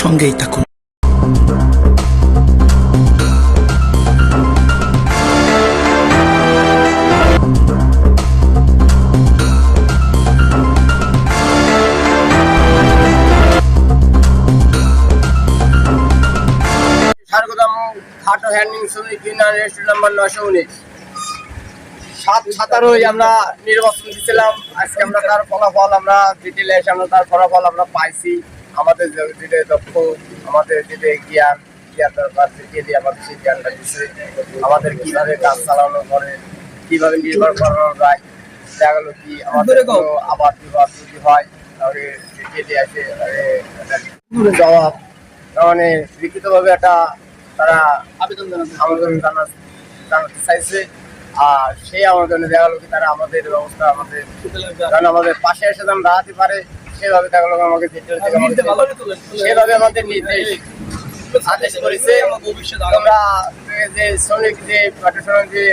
সঙ্গেই থাকুন। ঝাড়গ্রাম খাটো হ্যান্ডিং রেস্টুরেন্ট নাম্বার নশো উনিশ। সাত সাতারোই আমরা নির্বাচন দিয়েছিলাম আজকে আমরা তার ফলাফল আমরা ডিটেলে এসে আমরা তার ফলাফল আমরা পাইছি। আমাদের যে- যেটা দক্ষ আমাদের যেটা জ্ঞান জ্ঞান দরকার সেটি দিয়ে আমাদের সেই জ্ঞানটা দিচ্ছে আমাদের কীভাবে কাজ চালানো করে কীভাবে নির্ভর করানো যায় দেখা গেলো কি আমাদের আবাদ বিবাদ যদি হয় তাহলে আছে তাহলে জবাব। তার মানে লিখিতভাবে একটা তারা আবেদন জানাতে আবেদন জানা জানাতে চাইছে। আর সেই আবেদনে দেখা গেলো কি তারা আমাদের ব্যবস্থা আমাদের কারণ আমাদের পাশে এসে যেন দাঁড়াতে পারে সেভাবে দেখা গেলো আমাকে সেভাবে আমাদের নির্দেশ আদেশ করেছে। তোমরা যে শ্রমিক যে প্রশাসনের যে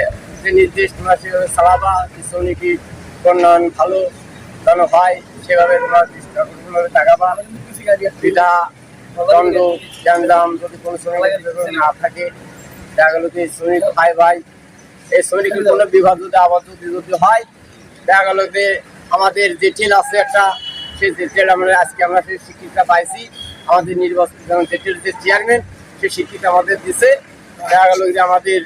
যে নির্দেশ তোমরা সেভাবে চালাবা যে শ্রমিকই উন্নয়ন ভালো যেন হয় সেভাবে তোমরা দৃষ্টিভাবে তাকাবা। পিঠা দণ্ড গ্যাঞ্জাম যদি কোনো শ্রমিক না থাকে দেখা গেলো যে শ্রমিক ভাই ভাই এই শ্রমিকের কোনো বিভাগ যদি আবার যদি যদি হয়, দেখা গেলো যে আমাদের যে ট্রেন আছে একটা, সেই ট্রেন আমরা আজকে আমরা সেই শিক্ষিতা পাইছি, আমাদের নির্বাচন যেমন জেটির যে চেয়ারম্যান সেই শিক্ষিত আমাদের দিছে। দেখা গেলো যে আমাদের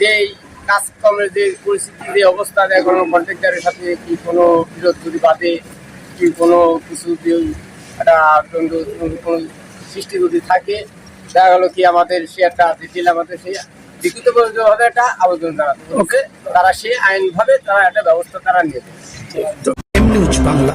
যেই কাজকর্মের যে পরিস্থিতি, যে অবস্থা দেখা কোনো কন্ট্রাক্টারের সাথে কি কোনো বিরোধ যদি বাদে কি কোনো কিছু একটা কোনো সৃষ্টি যদি থাকে, দেখা গেলো কি আমাদের সে একটা ডিটেল আমাদের সেই লিখিতভাবে একটা আবেদন জানাতে ওকে তারা সেই আইনভাবে তারা একটা ব্যবস্থা তারা নেবে। নিউজ বাংলা